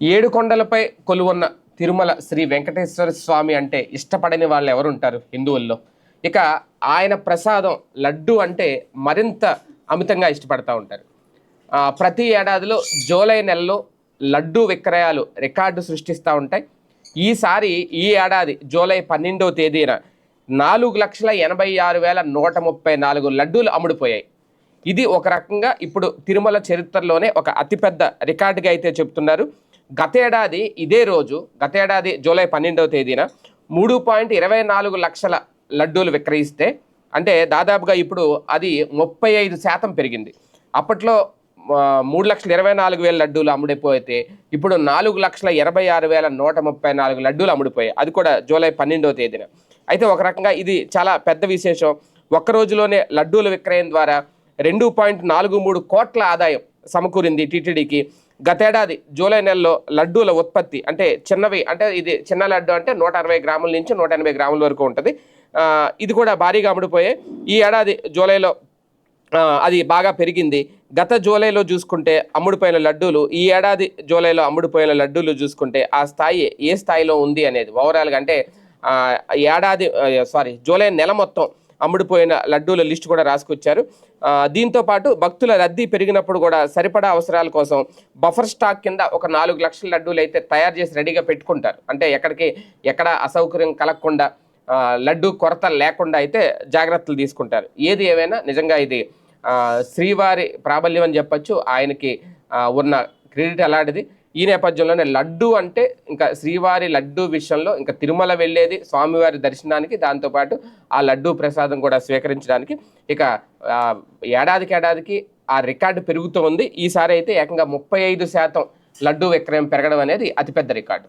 ఏడు కొండలపై కొలువున్న తిరుమల శ్రీ వెంకటేశ్వర స్వామి అంటే ఇష్టపడని వాళ్ళు ఎవరు ఉంటారు హిందువుల్లో? ఇక ఆయన ప్రసాదం లడ్డు అంటే మరింత అమితంగా ఇష్టపడతా ఉంటారు. ప్రతి ఏడాదిలో జూలై నెలలో లడ్డు విక్రయాలు రికార్డు సృష్టిస్తూ ఉంటాయి. ఈసారి ఈ ఏడాది జూలై పన్నెండవ తేదీన నాలుగు లక్షల ఎనభై ఆరు వేల నూట ముప్పై నాలుగు లడ్డూలు అమ్ముడుపోయాయి. ఇది ఒక రకంగా ఇప్పుడు తిరుమల చరిత్రలోనే ఒక అతిపెద్ద రికార్డుగా అయితే చెప్తున్నారు. గతేడాది ఇదే రోజు గతేడాది జూలై పన్నెండవ తేదీన మూడు పాయింట్ ఇరవై నాలుగు లక్షల లడ్డూలు విక్రయిస్తే అంటే దాదాపుగా ఇప్పుడు అది ముప్పై ఐదు శాతం పెరిగింది. అప్పట్లో మూడు లక్షల ఇరవై నాలుగు వేల లడ్డూలు అమ్ముడిపోతే ఇప్పుడు నాలుగు లక్షల ఇరవై ఆరు వేల నూట ముప్పై నాలుగు లడ్డూలు అమ్ముడిపోయాయి. అది కూడా జూలై పన్నెండవ తేదీన. అయితే ఒక రకంగా ఇది చాలా పెద్ద విశేషం. ఒక్క రోజులోనే లడ్డూల విక్రయం ద్వారా రెండు పాయింట్ నాలుగు మూడు కోట్ల ఆదాయం సమకూరింది టీటీడీకి. గతేడాది జూలై నెలలో లడ్డూల ఉత్పత్తి అంటే చిన్నవి అంటే ఇది చిన్న లడ్డు అంటే నూట అరవై గ్రాముల నుంచి నూట ఎనభై గ్రాముల వరకు ఉంటుంది. ఇది కూడా భారీగా అమ్ముడుపోయాయి ఈ ఏడాది జూలైలో అది బాగా పెరిగింది. గత జూలైలో చూసుకుంటే అమ్ముడుపోయిన లడ్డూలు ఈ ఏడాది జూలైలో అమ్ముడుపోయిన లడ్డూలు చూసుకుంటే ఆ స్థాయి ఏ స్థాయిలో ఉంది అనేది ఓవరాల్గా అంటే ఏడాది సారీ జూలై నెల మొత్తం అమ్ముడుపోయిన లడ్డూల లిస్టు కూడా రాసుకొచ్చారు. దీంతో పాటు భక్తుల రద్దీ పెరిగినప్పుడు కూడా సరిపడా అవసరాల కోసం బఫర్ స్టాక్ కింద ఒక నాలుగు లక్షల లడ్డూలు అయితే తయారు చేసి రెడీగా పెట్టుకుంటారు. అంటే ఎక్కడికి ఎక్కడ అసౌకర్యం కలగకుండా లడ్డు కొరత లేకుండా అయితే జాగ్రత్తలు తీసుకుంటారు. ఏది ఏమైనా నిజంగా ఇది శ్రీవారి ప్రాబల్యం అని చెప్పొచ్చు. ఆయనకి ఉన్న క్రెడిట్ అలాంటిది. ఈ నేపథ్యంలోనే లడ్డు అంటే ఇంకా శ్రీవారి లడ్డు విషయంలో ఇంకా తిరుమల వెళ్ళేది స్వామివారి దర్శనానికి. దాంతోపాటు ఆ లడ్డు ప్రసాదం కూడా స్వీకరించడానికి ఇక ఏడాదికి ఏడాదికి ఆ రికార్డు పెరుగుతూ ఉంది ఈసారి అయితే ఏకంగా ముప్పై ఐదు శాతం లడ్డు విక్రయం పెరగడం అనేది అతిపెద్ద రికార్డు.